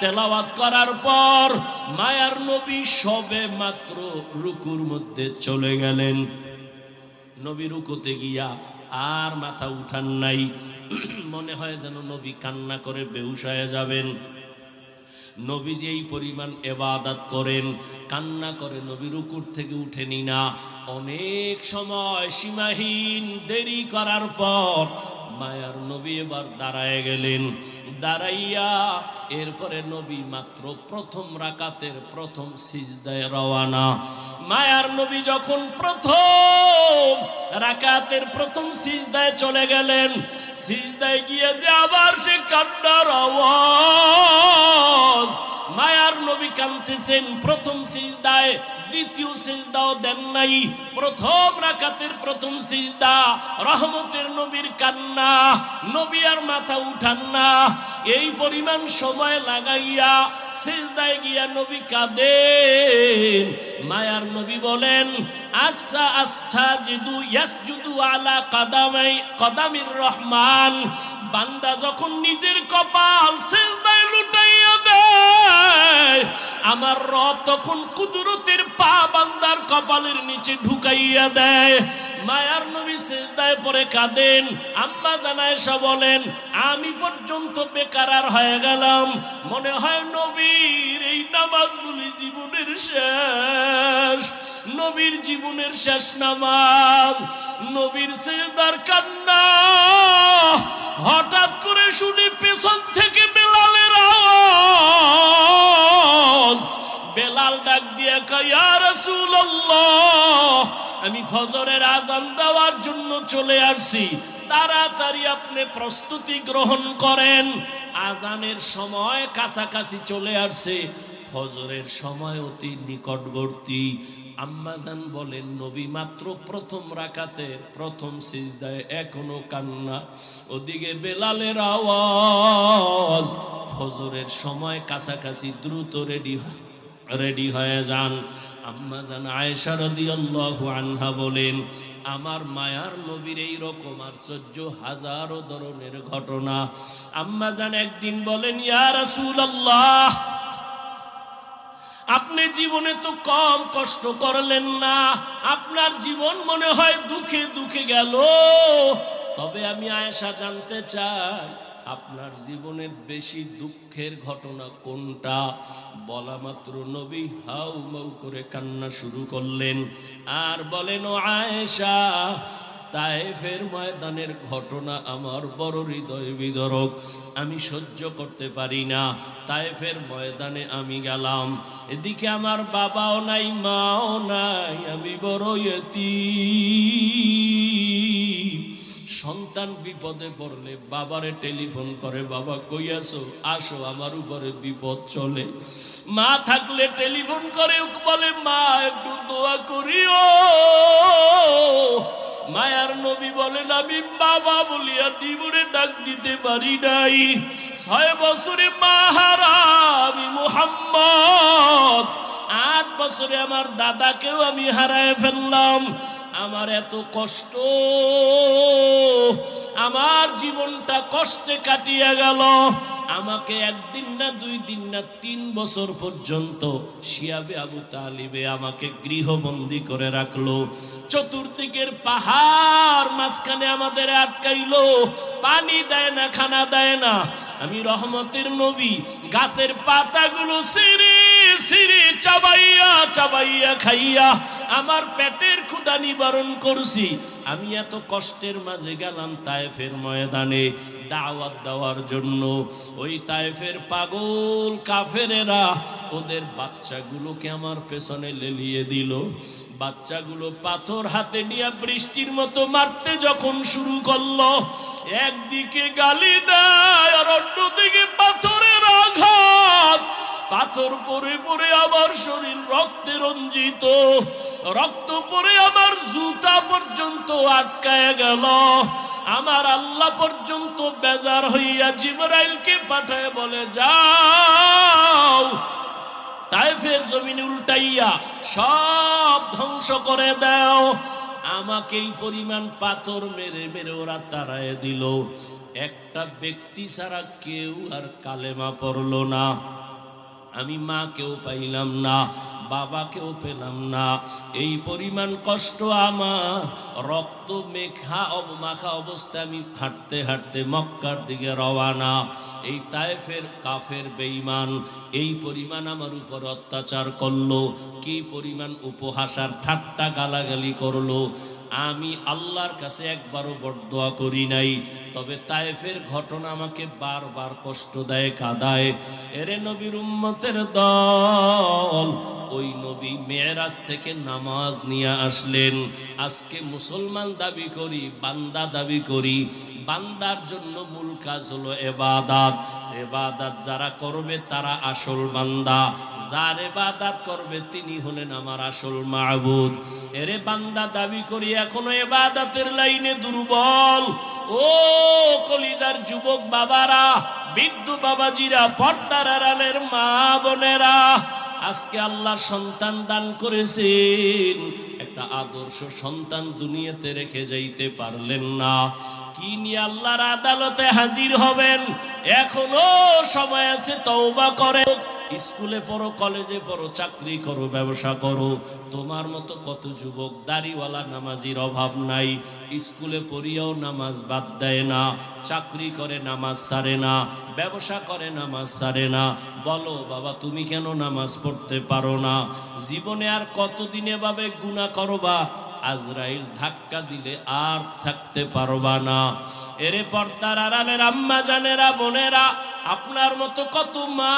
তেলাওয়াত করার পর মায়ার নবী সবে মাত্র রুকুর মধ্যে চলে গেলেন। নবী রুকুতে গিয়া আর মাথা উঠান নাই। মনে হয় যেন নবী কান্না করে হয়ে যাবেন। নবীজি এই পরিমাণ এবাদাত করেন, কান্না করে নবী রুকুর থেকে উঠেনি না। অনেক সময় সীমাহীন দেরি করার পর মায়ার নবী এবার দাঁড়ায় গেলেন। দাঁড়াইয়া এরপরে নবী মাত্র প্রথম রাকাতের প্রথম সিজদায় রওয়ানা। মায়ার নবী যখন প্রথম রাকাতের প্রথম সিজদায় চলে গেলেন, সিজদায় গিয়ে যে আবার সে কান্নার আওয়াজ মায়ার নবী কান্তেছেন প্রথম সিজদায়, দ্বিতীয় সিজদাও দেন নাই। প্রথম রাকাতের প্রথম সিজদা, রহমতের নবীর কান্না, নবী আর মাথা উঠান না। এই পরিমাণ সময় লাগাইয়া সিজদায় গিয়া নবী কাঁদেন। মায়ার নবী বলেন আচ্ছা আস্থা জিদু, ইয়াসজুদু আলা কাদামাই, কদামির রহমান। বান্দা যখন নিজের কপাল সিজদায় লুটাইয়া দেয় আমার রব তখন কুদরতের পা বান্দার কপালের নিচে ঢুকাইয়া দেয়। মায়ার নবী সেজদায় পরে কাঁদেন। আম্মা জানায় বলেন, আমি পর্যন্ত বেকার হয়ে গেলাম। মনে হয় নবীর এই নামাজগুলি জীবনের শেষ। নবীর জীবনের শেষ নামাজ। নবীর সেজদার কান্না হঠাৎ করে শুনি পেছন থেকে বেলাল ডাক দিয়ে আমি ফজরের আজান দেওয়ার জন্য চলে আসছি। তাড়াতাড়ি আপনি প্রস্তুতি গ্রহণ করেন। আজানের সময় কাছাকাছি চলে আসছে। ফজরের সময় অতি নিকটবর্তী। আম্মাজান বলেন, নবী মাত্র প্রথম রাকাতের প্রথম সিজদায় এখনও কান্না। ওদিকে বেলালের আওয়াজ। ফজরের সময় কাছাকাছি দ্রুত রেডি হয়। রেডি হয়ে যান। আম্মা আয়েশা রাদিয়াল্লাহু আনহা বলেন, আমার মায়ার নবীর এই রকম আশ্চর্য হাজারো ধরনের ঘটনা। আম্মা জান একদিন বলেন, ইয়া রাসূলুল্লাহ, আপনি জীবনে তো কম কষ্ট করলেন না। আপনার জীবন মনে হয় দুঃখে দুঃখে গেল। তবে আমি আয়েশা জানতে চাই আপনার জীবনের বেশি দুঃখের ঘটনা কোনটা? বলা মাত্র নবী হাউ মাউ করে কান্না শুরু করলেন। আর বলেন আয়েশা, তায়েফের ময়দানের ঘটনা আমার বড় হৃদয় বিদরক। আমি সহ্য করতে পারি না। তায়েফের ময়দানে আমি গেলাম। এদিকে আমার বাবাও নাই, মাও নাই, আমি বড় ইয়তীম। সন্তান বিপদে পড়লে বাবারে টেলিফোন করে, বাবা, কই আসো আসো, আমার উপরে বিপদ চলে। মা থাকলে টেলিফোন করে বলে, মা, একটু দোয়া করিও। মায়ার নবী বলেন, আমি বাবা বলিয়া জীবনে ডাক দিতে পারি নাই। ছয় বছরে মা হারা আমি মোহাম্মদ। আট বছরে আমার দাদাকেও আমি হারায় ফেললাম। আমার এত কষ্ট আমার জীবনটা কষ্টে কাটিয়ে গেল। আমাকে একদিন না দুই দিন না তিন বছর পর্যন্ত শিয়াবে আবু তালিবে আমাকে গৃহবন্দী করে রাখল। চতুর্দিকের পাহাড় মাঝখানে আমাদের আটকাইলো। পানি দেয় না, খানা দেয় না। আমি রহমতের নবী, গাছের পাতাগুলো সিঁড়ি সিঁড়ি চাবাইয়া চাবাইয়া খাইয়া আমার পেটের ক্ষুদা নিবারণ করছি। আমি এত কষ্টের মাঝে গেলাম তায়েফের ময়দানে দাওয়াত দেওয়ার জন্য। ওই তাইফের পাগল কাফেরেরা ওদের বাচ্চাগুলোকে আমার পেছনে লেলিয়ে দিল। বাচ্চাগুলো পাথর হাতে নিয়ে বৃষ্টির মতো মারতে যখন শুরু করল, একদিকে গালি দেয় আর অন্যদিকে পাথরের আঘাত। পাথর পরে পরে আমার শরীর রক্তে রঞ্জিত। রক্ত পরে আমার জুতা পর্যন্ত আটকায় গেল। আমার আল্লাহ পর্যন্ত বেজার হইয়া জিবরাইলকে পাঠায় বলে, যাও। তাইফের জমিনে উল্টাইয়া সব ধ্বংস করে দাও। আমাকে এই পরিমাণ পাথর মেরে মেরে ওরা তাড়ায় দিল। একটা ব্যক্তি ছাড়া কেউ আর কালেমা পড়ল না। আমি মাকেও পাইলাম না, বাবাকেও পেলাম না। এই পরিমাণ কষ্ট আমার, রক্ত মেখা অবমাখা অবস্থায় আমি হাঁটতে হাঁটতে মক্কার দিকে রওয়ানা। এই তায়েফের কাফের বেইমান এই পরিমাণ আমার উপর অত্যাচার করল, কি পরিমাণ উপহাসার ঠাট্টা গালাগালি করল। আমি আল্লাহর কাছে একবারও বরদোয়া করি নাই, তবে তায়েফের ঘটনা আমাকে বারবার কষ্ট দেয়, কাদায়। এরে নবীর উম্মতের দল, ওই নবী মেয়েরাজ থেকে নামাজ নিয়ে আসলেন। আজকে মুসলমান দাবি করি, বান্দা দাবি করি, বান্দার জন্য মূল কাজ হলো এবাদাত। এবাদাত যারা করবে তারা আসল বান্দা। যার এবাদাত করবে তিনি হলেন আমার আসল মাহবুদ এরে বান্দা দাবি করি এখনও এবাদাতের লাইনে দুর্বল। ও কলিজার যুবক বাবারা বৃদ্ধ বাবাজিরা, পর্দার আড়ালের মা বোনেরা, আজকে আল্লাহ সন্তান দান করেছেন। একটা আদর্শ সন্তান দুনিয়াতে রেখে যাইতে পারলেন না। কি নিয়ে আল্লাহর আদালতে হাজির হবেন, এখনও সময় আছে তওবা করে। স্কুলে পড়ো, কলেজে পড়ো, চাকরি করো, ব্যবসা করো। তোমার মতো কত যুবক দাড়িওয়ালা নামাজির অভাব নাই। স্কুলে পড়িয়াও নামাজ বাদ দেয় না, চাকরি করে নামাজ সারে না, ব্যবসা করে নামাজ সারে না। বলো, বাবা, তুমি কেন নামাজ পড়তে পারো না? জীবনে আর কতদিন এভাবে গুণা করবা? আজরাইল ধাক্কা দিলে আর থাকতে পারবা না। এরে পর্দার আড়ালের আম্মা জানেরা, বোনেরা, আপনার মতো কত মা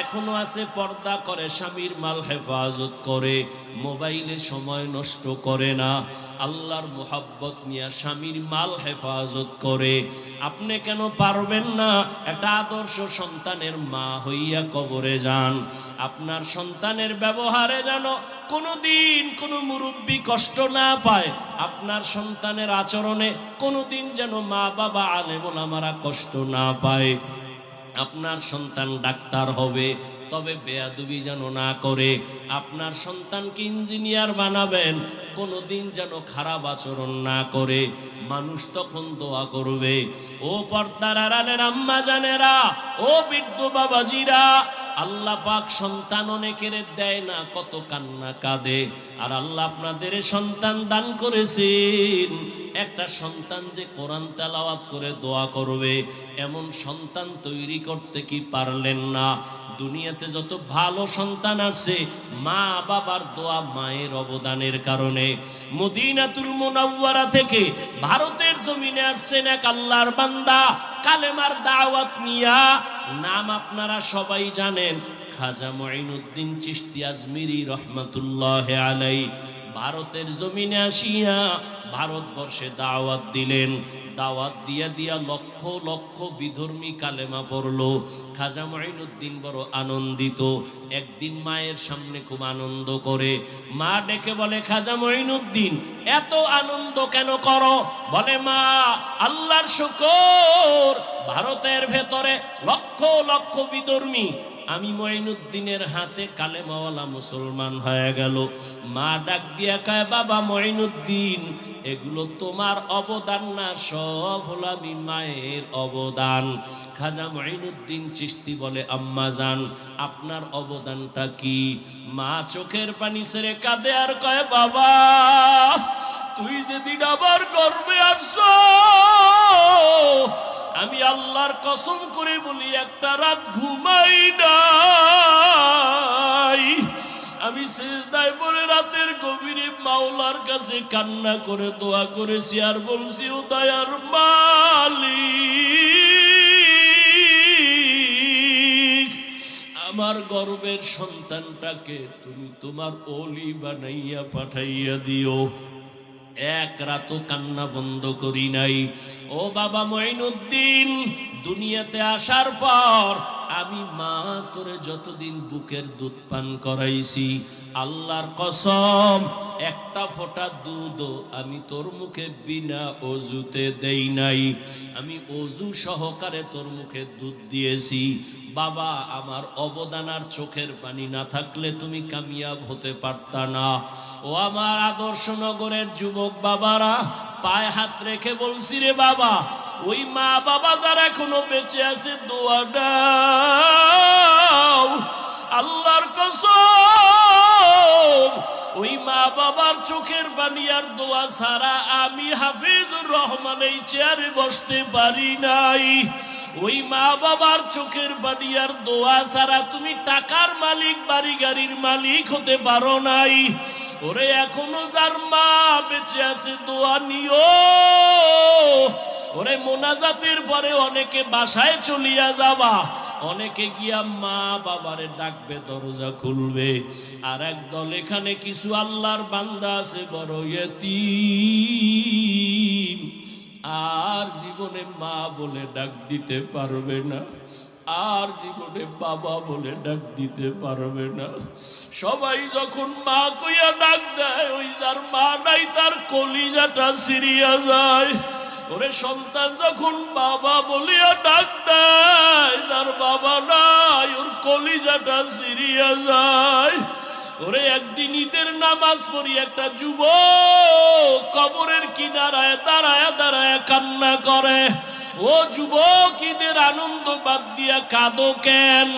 এখনও আছে, পর্দা করে, স্বামীর মাল হেফাজত করে, মোবাইলে সময় নষ্ট করে না। আল্লাহর মোহাব্বত নিয়ে স্বামীর মাল হেফাজত করে। আপনি কেন পারবেন না? একটা আদর্শ সন্তানের মা হইয়া কবরে যান। আপনার সন্তানের ব্যবহারে যেন কোনোদিন কোনো মুরব্বী কষ্ট না পায়, আপনার সন্তানের আচরণে কোনোদিন যেন মা বাবা আলেমন আমারা কষ্ট না পায়। আপনার সন্তান ডাক্তার হবে, তবে বেয়াদুবি যেন না করে। আপনার সন্তানকে ইঞ্জিনিয়ার বানাবেন? কোনোদিন যেন খারাপ আচরণ না করে। মানুষ তখন দোয়া করবে, ও পর্দার আড়ালের আম্মা জানেরা ও বৃদ্ধ বাবাজিরা, আল্লাহ পাক সন্তান অনেকের দেয় না, কত কান্না কাঁদে। আর আল্লাহ আপনাদের সন্তান দান করেছেন। একটা সন্তান যে কোরআন তেলাওয়াত করে দোয়া করবে, এমন সন্তান তৈরি করতে কি পারলেন না? দুনিয়াতে যত ভালো সন্তান আছে, মা বাবার দোয়া মায়ের অবদানের কারণে। মদিনাতুল মুনাওয়ারা থেকে ভারতের জমিনে আসছেন এক আল্লাহর বান্দা, কালেমার দাওয়াত নিয়া। নাম আপনারা সবাই জানেন, খাজা মঈনুদ্দিন চিশতি আজমিরি রহমাতুল্লাহ আলাই ভারতের জমিনে আসিয়া ভারতবর্ষে দাওয়াত দিলেন। দাওয়াত দিয়া দিয়া লক্ষ লক্ষ বিধর্মী কালেমা পড়ল। খাজা মঈনুদ্দিন বড় আনন্দিত। একদিন মায়ের সামনে খুব আনন্দ করে। মা ডেকে বলে, খাজা মঈনুদ্দিন, এত আনন্দ কেন করো? বলে, মা, আল্লাহর শুকর, ভারতের ভেতরে লক্ষ লক্ষ বিধর্মী আমি মঈনুদ্দিনের হাতে কালেমাওয়ালা মুসলমান হয়ে গেল। মা ডাক দিয়া কয়, বাবা মঈনুদ্দিন, এগুলো তোমার অবদান না, সব হলো আমি মায়ের অবদান। খাজা মঈনুদ্দিন চিস্তি বলে, আম্মা যান আপনার অবদানটা কি? মা চোখের পানি ছেড়ে কাঁদে আর কয়, বাবা, তুই যেদিন আবার গর্বে আসছো আমি আল্লাহর কসম করে বলি, একটা রাত ঘুমাই নাই। রাতের মাওলার কাছে কান্না করে দোয়া করেছি, আর বলছি মালিক, আমার গর্বের সন্তানটাকে তুমি তোমার অলি বানাইয়া পাঠাইয়া দিও। এক রাতও কান্না বন্ধ করি নাই। ও বাবা মঈনুদ্দিন, দুনিয়াতে আসার পর আমি মা তোরে যতদিন বুকের দুধ পান করাইছি, আল্লাহর কসম, একটা ফোঁটা দুধও আমি তোর মুখে বিনা অজুতে দেই নাই। আমি অজু সহকারে তোর মুখে দুধ দিয়েছি বাবা, আমার অবদান আর চোখের পানি না থাকলে তুমি কামিয়াব হতে পারতা না। ও আমার আদর্শ নগরের যুবক বাবারা, পায়ে হাত রেখে বলছি রে বাবা, ওই মা বাবা যারা এখনও বেঁচে আছে দোয়াটা আল্লাহর কসম, ওই মা বাবার চোখের পানি আর দোয়া ছাড়া আমি হাফিজুর রহমান এই চেয়ারে বসতে পারি নাই। ওই মা বাবার চোখের বানিয়ার দোয়া ছাড়া তুমি টাকার মালিক, বাড়ি গাড়ির মালিক হতে পারো নাই। ওরে, এখনও যার মা বেঁচে আছে, দোয়া নিও। ওরে, মোনাজাতের পরে অনেকে বাসায় চলিয়া যাবা। অনেকে গিয়া মা বাবারে ডাকবে, দরজা খুলবে। আর এক দল এখানে কিছু আল্লাহর বান্দা আছে, বড় ইয়তীম। আর জীবনে মা বলে ডাক দিতে পারবে না। আর জীবনে বাবা বলে ডাক দিতে পারবে না। সবাই যখন মা কইয়া ডাক দেয়, ওই যার মা নাই, তার কলিজাটা সিরিয়া যায়। ওরে সন্তান যখন বাবা বলিয়া ডাক দেয়, যার বাবা নাই, ওর কলিজাটা সিরিয়া যায়। ওরে একদিন ঈদের নামাজ পড়ি, একটা যুব কবরের কিনারায় দাঁড়ায় দাঁড়ায় কান্না করে। ও যুবক ঈদের আনন্দ বাদ দিয়া কাঁদো কেন?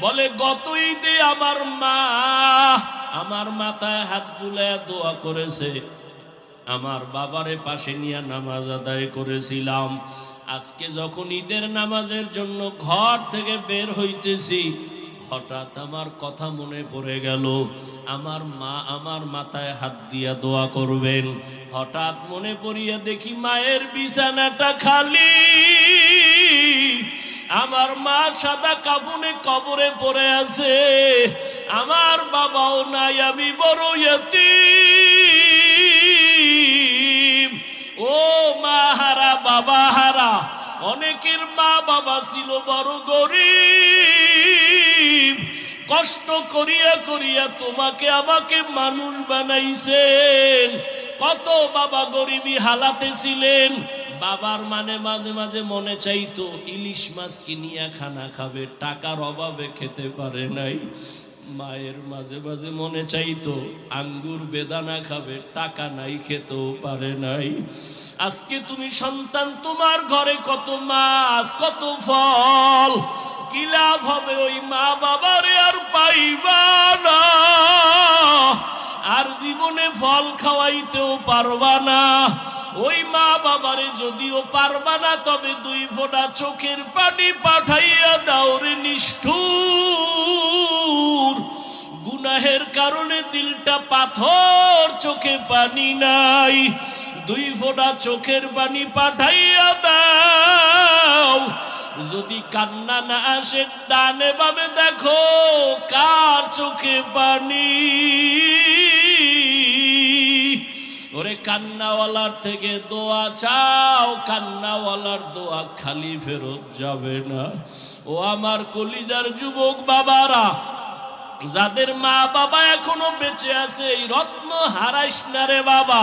বলে গত ঈদে আমার মা। আমার মাথায় হাত বুলায় দোয়া করেছে। আমার বাবারে পাশে নিয়ে নামাজ আদায় করেছিলাম। আজকে যখন ঈদের নামাজের জন্য ঘর থেকে বের হইতেছি হঠাৎ আমার কথা মনে পড়ে গেল। আমার মা আমার মাথায় হাত দিয়া দোয়া করবেন। হঠাৎ মনে পড়িয়া দেখি মায়ের বিছানাটা খালি। আমার মা সাদা কাপনে কবরে পড়ে আছে। আমার বাবাও নাই, আমি বড় ইয়তীম ও মা হারা, বাবা হারা, অনেকের মা বাবা ছিল বড় গরিব। কষ্ট করিয়া করিয়া তোমাকে আমাকে মানুষ বানাইছেন। কত বাবা গরিবী হালাতে ছিলেন। বাবার মানে মাঝে মাঝে মনে চাইতো, ইলিশ মাছ কিনিয়া খানা খাবে, টাকার অভাবে খেতে পারে নাই। মায়ের মাঝে মাঝে মনে চাইতো, আঙ্গুর বেদানা খাবে, টাকা নাই, খেতেও পারে নাই। আজকে তুমি সন্তান, তোমার ঘরে কত মাছ, কত ফল। কি লাভ হবে? ওই মা বাবারে আর পাইবা না। আর জীবনে ফল খাওয়াইতেও পারবা না। ওই মা বাবারে যদিও পারবা না, তবে দুই ফোঁটা চোখের পানি পাঠাইয়া দাও রে নিষ্ঠুর। গুনাহের কারণে দিলটা পাথর, চোখে পানি নাই। দুই ফোঁটা চোখের পানি পাঠাইয়া দাও। যদি কান্না না আসে, ডানে বামে দেখো কার চোখে পানি। ওরে কান্নাওয়ালার থেকে দোয়া চাও, কান্নাওয়ালার দোয়া খালি ফেরত যাবে না। ও আমার কলিজার যুবক বাবারা, যাদের মা বাবা এখনও বেঁচে আছে, এই রত্ন হারাইস না রে বাবা।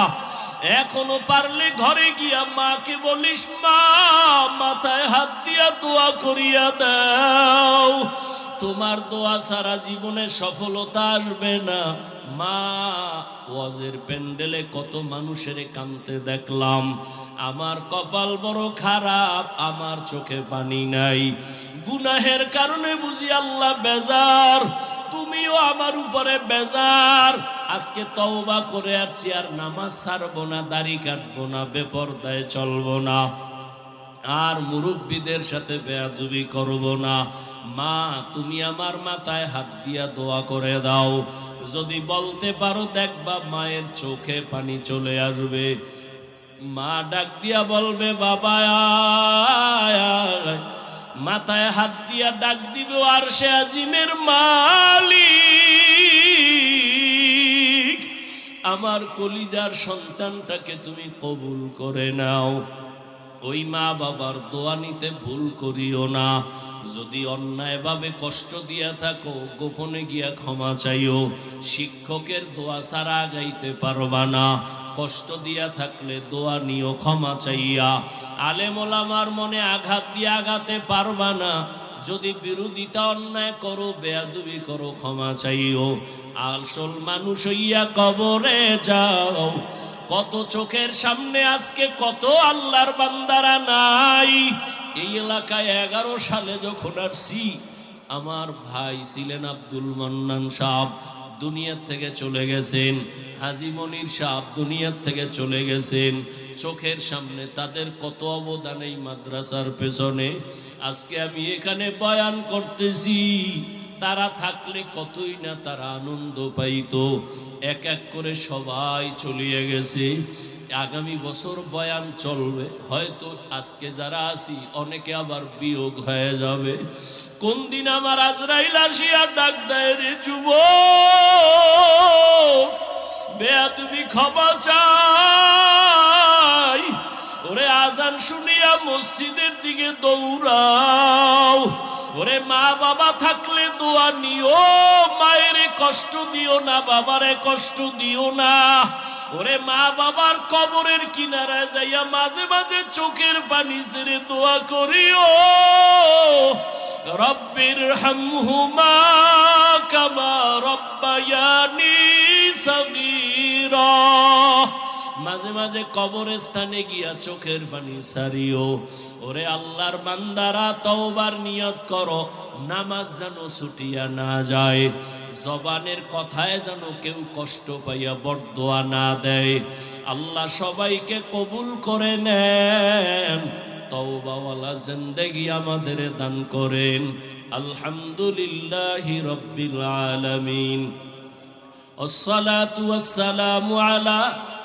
এখনও পারলে ঘরে গিয়া মাকে বলিস, মা, মাথায় হাত দিয়া দোয়া করিয়া দাও। তোমার দোয়া সারা জীবনে সফলতা আসবে না। মা, ওয়াজের প্যান্ডেলে কত মানুষের কানতে দেখলাম। আমার কপাল বড় খারাপ, আমার চোখে পানি নাই। গুনাহের কারণে বুঝি আল্লাহ বেজার। তুমিও আমার উপরে বেজার। আজকে তওবা করে আসছি আর নামাজ ছাড়বো না, দাড়ি কাটবো না, বেপরদায় চলবো না। আর মুরব্বীদের সাথে বেয়াদুবি করব না। মা, তুমি আমার মাথায় হাত দিয়া দোয়া করে দাও। যদি বলতে পারো, দেখবা মায়ের চোখে পানি চলে আসবে। মা ডাক দিয়া বলবে, বাবা, আয়। মাথায় হাত দিয়া ডাক দিবে, আর সে আজিমের মালিক। আমার কলিজার সন্তানটাকে তুমি কবুল করে নাও। ওই মা বাবার দোয়া নিতে ভুল করিও না। যদি অন্যায়ভাবে কষ্ট দিয়া থাকো, গোপনে গিয়া ক্ষমা চাইও। শিক্ষকের দোয়া ছাড়া যাইতে পারবা না। কষ্ট দিয়া থাকলে দোয়া নিও, ক্ষমা চাইয়া। আলেমোলামার মনে আঘাত দিয়ে আঘাতে পারবা না। যদি বিরোধিতা অন্যায় করো, বেয়াদুবি করো, ক্ষমা চাইও। আসল মানুষ হইয়া কবরে যাও। কত চোখের সামনে আজকে কত আল্লাহর বান্দারা নাই। এই এলাকায় এগারো সালে যখন আসছি, আমার ভাই ছিলেন আব্দুল মান্নান সাহ দুনিয়ার থেকে চলে গেছেন। হাজি মনির সাহ দুনিয়ার থেকে চলে গেছেন। চোখের সামনে তাদের কত অবদান এই মাদ্রাসার পেছনে। আজকে আমি এখানে বয়ান করতেছি, তারা থাকলে কতই না তারা আনন্দ পাইতো। এক এক করে সবাই চলিয়ে গেছে। আগামী বছর বয়ান চলবে। হয়তো আজকে যারা আছি, অনেকে আবার বিয়োগ হয়ে যাবে। কোন দিন আমার আজরাইল আসিয়া ডাক দেয়, রে যুব বেয়া তুমি ক্ষমা চাই। ওরে আজান শুনিয়া মসজিদের দিকে দৌড়াও। ওরে মা বাবা থাকলে দোয়া নিও। মায়ের কষ্ট দিও না, বাবারে কষ্ট দিও না। ওরে মা বাবার কবরের কিনারা যাইয়া মাঝে মাঝে চোখের পানি ছেড়ে দোয়া করিও। রব্বির হামহুমা কামা রব্বায়ানি সগীরা। মাঝে মাঝে কবরস্থানে গিয়া চোখের পানি সারিও ওরে আল্লাহর বান্দারা তওবার নিয়ত করো নামাজ যেন ছুটিয়া না যায় জবানের কথায় যেন কেউ কষ্ট পাইয়া বরদোয়া না দেয় আল্লাহ সবাইকে কবুল করে নেন তওবাওয়ালা জিন্দেগি আমাদের দান করেন আলহামদুলিল্লাহি রব্বিল আলামিন الصلاة والسلام على